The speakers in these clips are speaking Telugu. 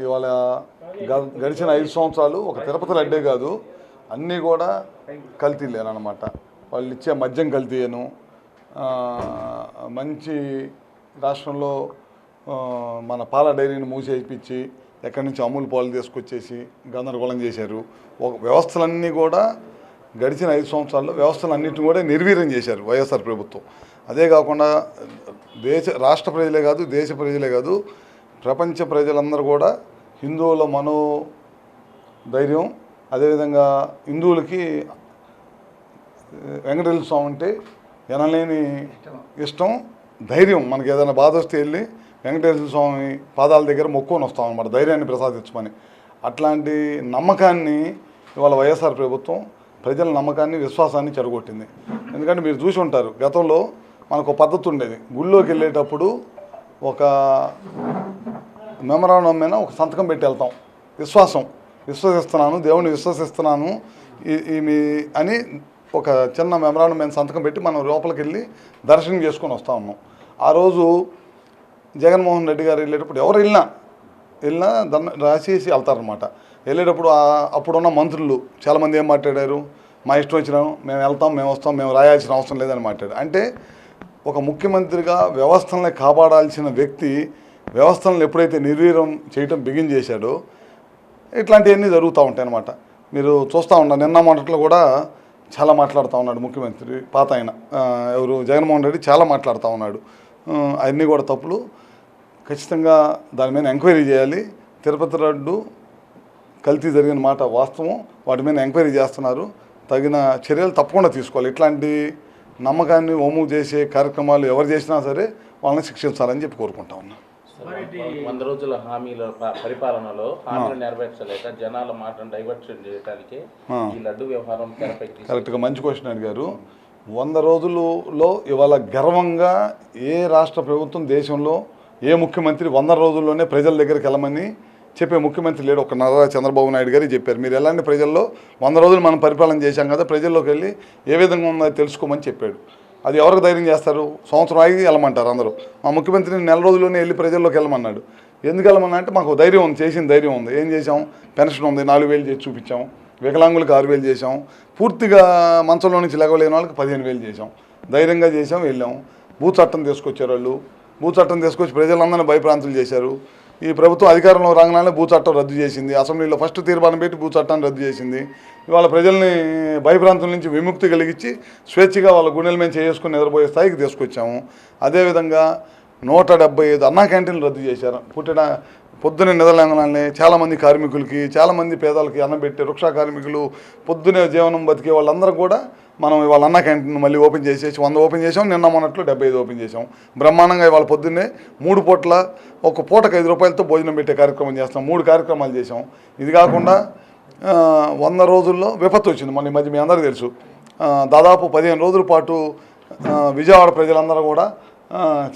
ఇవాళ గ- గడిచిన ఐదు సంవత్సరాలు ఒక తిరుపతి లడ్డే కాదు. అన్నీ కూడా కల్తీలేనమాట వాళ్ళు ఇచ్చే మద్యం కల్తీయను మంచి రాష్ట్రంలో మన పాల డైరీని మూసేయించి ఎక్కడి నుంచి అమూల్ పాలు తీసుకొచ్చేసి గందరగోళం చేశారు. ఒక వ్యవస్థలన్నీ కూడా గడిచిన ఐదు సంవత్సరాల్లో వ్యవస్థలన్నింటిని కూడా నిర్వీర్యం చేశారు వైఎస్ఆర్ ప్రభుత్వం. అదే కాకుండా దేశ రాష్ట్ర ప్రజలే కాదు దేశ ప్రజలే కాదు ప్రపంచ ప్రజలందరూ కూడా హిందువుల మనో ధైర్యం అదేవిధంగా హిందువులకి వెంకటేశ్వర స్వామి అంటే ఎనలేని ఇష్టం. ధైర్యం. మనకి ఏదైనా బాధ వస్తే వెళ్ళి వెంకటేశ్వర స్వామి పాదాల దగ్గర మొక్కుకొని వస్తాం అనమాట ధైర్యాన్ని ప్రసాదించమని. అట్లాంటి నమ్మకాన్ని ఇవాళ వైఎస్ఆర్ ప్రభుత్వం ప్రజల నమ్మకాన్ని విశ్వాసాన్ని చెడగొట్టింది. ఎందుకంటే మీరు చూసి ఉంటారు గతంలో మనకు ఒక పద్ధతి ఉండేది. గుళ్ళోకి వెళ్ళేటప్పుడు ఒక మెమరాండం మీద ఒక సంతకం పెట్టి వెళ్తాం. విశ్వాసం. విశ్వసిస్తున్నాను దేవుని విశ్వసిస్తున్నాను ఈ- మీ అని ఒక చిన్న మెమరాండం మీద సంతకం పెట్టి మనం లోపలికి వెళ్ళి దర్శనం చేసుకొని వస్తూ ఉన్నాం. ఆ రోజు జగన్మోహన్ రెడ్డి గారు వెళ్ళేటప్పుడు ఎవరు వెళ్ళినా వెళ్ళినా దన్న రాసేసి వెళ్తారనమాట వెళ్ళేటప్పుడు అప్పుడున్న మంత్రులు చాలామంది ఏం మాట్లాడారు? మా ఇష్టం వచ్చినాము మేము వెళ్తాం మేము వస్తాం మేము రాయాల్సిన అవసరం లేదని మాట్లాడారు. అంటే ఒక ముఖ్యమంత్రిగా వ్యవస్థల్ని కాపాడాల్సిన వ్యక్తి వ్యవస్థలను ఎప్పుడైతే నిర్వీర్యం చేయటం బిగిన్ చేశాడో ఇట్లాంటివన్నీ జరుగుతూ ఉంటాయి అన్నమాట. మీరు చూస్తూ ఉన్నారు నిన్న మొదట్లో కూడా చాలా మాట్లాడుతూ ఉన్నాడు ముఖ్యమంత్రి పాత ఆయన ఎవరు? జగన్మోహన్ రెడ్డి చాలా మాట్లాడుతూ ఉన్నాడు. అవన్నీ కూడా తప్పులు. ఖచ్చితంగా దాని మీద ఎంక్వైరీ చేయాలి. తిరుపతి రెడ్డు కల్తీ జరిగిన మాట వాస్తవం. వాటి మీద ఎంక్వైరీ చేస్తున్నారు. తగిన చర్యలు తప్పకుండా తీసుకోవాలి. ఇట్లాంటి నమ్మకాన్ని ఒమ్ము చేసే కార్యక్రమాలు ఎవరు చేసినా సరే వాళ్ళని శిక్షించాలని చెప్పి కోరుకుంటా ఉన్నా. వంద రోజుల హామీల ప- పరిపాలనలో హామీలు నెరవేర్చలేక జనాల మాటను డైవర్షన్ చేయడానికి ఈ లడ్డు వ్యవహారం తీసుకు కరెక్ట్గా మంచి క్వశ్చన్ అడిగారు. వంద రోజులలో ఇవాళ గర్వంగా ఏ రాష్ట్ర ప్రభుత్వం దేశంలో ఏ ముఖ్యమంత్రి వంద రోజుల్లోనే ప్రజల దగ్గరికి వెళ్ళమని చెప్పే ముఖ్యమంత్రి లేడు ఒక నారా చంద్రబాబు నాయుడు గారు చెప్పారు. మీరు ఎలాంటి ప్రజల్లో వంద రోజులు మనం పరిపాలన చేశాం కదా ప్రజల్లోకి వెళ్ళి ఏ విధంగా ఉందో తెలుసుకోమని చెప్పాడు. అది ఎవరికి ధైర్యం చేస్తారు? సంవత్సరం ఆగి వెళ్ళమంటారు అందరూ. మా ముఖ్యమంత్రిని నెల రోజుల్లోనే వెళ్ళి ప్రజల్లోకి వెళ్ళమన్నాడు. ఎందుకు వెళ్ళమన్నా అంటే మాకు ధైర్యం ఉంది చేసిన ధైర్యం ఉంది. ఏం చేసాం పెన్షన్ ఉంది నాలుగు వేలు చేసి చూపించాం. వికలాంగులకు ఆరు వేలు చేసాం పూర్తిగా మంచంలో నుంచి లేవలేని వాళ్ళకి పదిహేను వేలు చేసాం ధైర్యంగా చేసాం వెళ్ళాం. భూ చట్టం తీసుకొచ్చారు వాళ్ళు భూ చట్టం తీసుకొచ్చి ప్రజలందరినీ భయప్రాంతులు చేశారు. ఈ ప్రభుత్వం అధికారంలో రాగానే భూ చట్టం రద్దు చేసింది. అసెంబ్లీలో ఫస్ట్ తీర్మానం పెట్టి భూ చట్టాన్ని రద్దు చేసింది. ఇవాళ ప్రజల్ని భయప్రాంతం నుంచి విముక్తి కలిగించి స్వేచ్ఛగా వాళ్ళ గుండెల మీద చేసుకుని నిద్రపోయే స్థాయికి తీసుకొచ్చాము. అదేవిధంగా నూట డెబ్బై ఐదు అన్నా క్యాంటీన్లు రద్దు చేశారు. పుట్టిన పొద్దునే నిద్రలేంగనాన్ని చాలామంది కార్మికులకి చాలామంది పేదలకి అన్నం పెట్టే వృక్ష కార్మికులు పొద్దునే జీవనం బతికే వాళ్ళందరూ కూడా మనం ఇవాళ అన్న క్యాంటీన్ మళ్ళీ ఓపెన్ చేసేసి వంద ఓపెన్ చేసాం నిన్న మొన్నట్లు డెబ్బై ఐదు ఓపెన్ చేసాం బ్రహ్మాండంగా ఇవాళ పొద్దున్నే మూడు పూట్ల ఒక పూటకు ఐదు రూపాయలతో భోజనం పెట్టే కార్యక్రమం చేస్తాం మూడు కార్యక్రమాలు చేసాం ఇది కాకుండా వంద రోజుల్లో విపత్తు వచ్చింది. మన మధ్య మీ అందరికీ తెలుసు. దాదాపు పదిహేను రోజుల పాటు విజయవాడ ప్రజలందరూ కూడా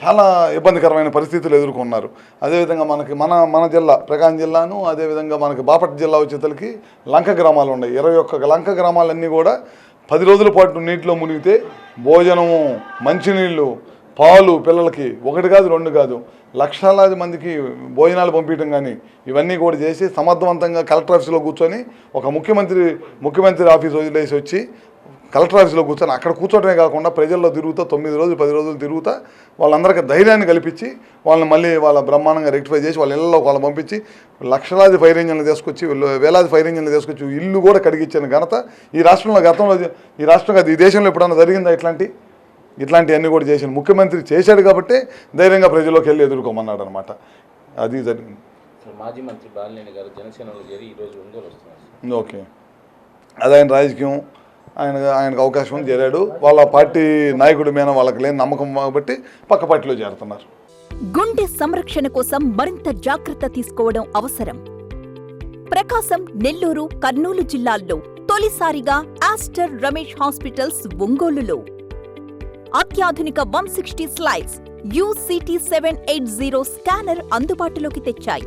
చాలా ఇబ్బందికరమైన పరిస్థితులు ఎదుర్కొన్నారు. అదేవిధంగా మనకి మన మన జిల్లా ప్రకాశం జిల్లాను అదేవిధంగా మనకి బాపట్ జిల్లా వచ్చేతలకి లంక గ్రామాలు ఉన్నాయి. ఇరవై ఒక్క లంక గ్రామాలన్నీ కూడా పది రోజుల పాటు నీటిలో మునిగితే భోజనము మంచినీళ్ళు పాలు పిల్లలకి ఒకటి కాదు రెండు కాదు లక్షలాది మందికి భోజనాలు పంపించడం కానీ ఇవన్నీ కూడా చేసి సమర్థవంతంగా కలెక్టర్ ఆఫీస్లో కూర్చొని ఒక ముఖ్యమంత్రి ముఖ్యమంత్రి ఆఫీస్ వదిలేసి వచ్చి కలెక్టర్ ఆఫీస్లో కూర్చొని అక్కడ కూర్చోటమే కాకుండా ప్రజల్లో తిరుగుతా తొమ్మిది రోజులు పది రోజులు తిరుగుతా వాళ్ళందరికీ ధైర్యాన్ని కల్పించి వాళ్ళని మళ్ళీ వాళ్ళ బ్రహ్మాండంగా రెక్టిఫై చేసి వాళ్ళ ఇళ్ళలో వాళ్ళని పంపించి లక్షలాది ఫైర్ ఇంజన్లు తీసుకొచ్చి వీళ్ళు వేలాది ఫైర్ ఇంజన్లు తీసుకొచ్చి ఇల్లు కూడా కడిగిచ్చిన ఘనత ఈ రాష్ట్రంలో గతంలో ఈ రాష్ట్రం కాదు ఈ దేశంలో ఎప్పుడన్నా జరిగిందా ఇట్లాంటి? ఇట్లాంటివన్నీ కూడా చేసిన ముఖ్యమంత్రి చేశాడు కాబట్టి ధైర్యంగా ప్రజల్లోకి వెళ్ళి ఎదుర్కోమన్నాడు అనమాట అది జరిగింది మాజీ మంత్రి బాలినేని గారు జనసేనలో చేరి ఈరోజు ఒంగోలు వస్తున్నారు. ఓకే. అది ఆయన రాజకీయం. ఆయన ఆయనకు అవకాశం ఉంది, చేరాడు. వాళ్ళ పార్టీ నాయకుడి మీద వాళ్ళకి లేని నమ్మకం కాబట్టి పక్క పార్టీలో చేరుతున్నారు. గుండె సంరక్షణ కోసం మరింత జాగ్రత్త తీసుకోవడం అవసరం. ప్రకాశం నెల్లూరు కర్నూలు జిల్లాల్లో తొలిసారిగా ఆస్టర్ రమేష్ హాస్పిటల్స్ ఒంగోలులో. అత్యాధునిక one sixty slides UCT seven eight zero scanner అందుబాటులోకి తెచ్చాయి.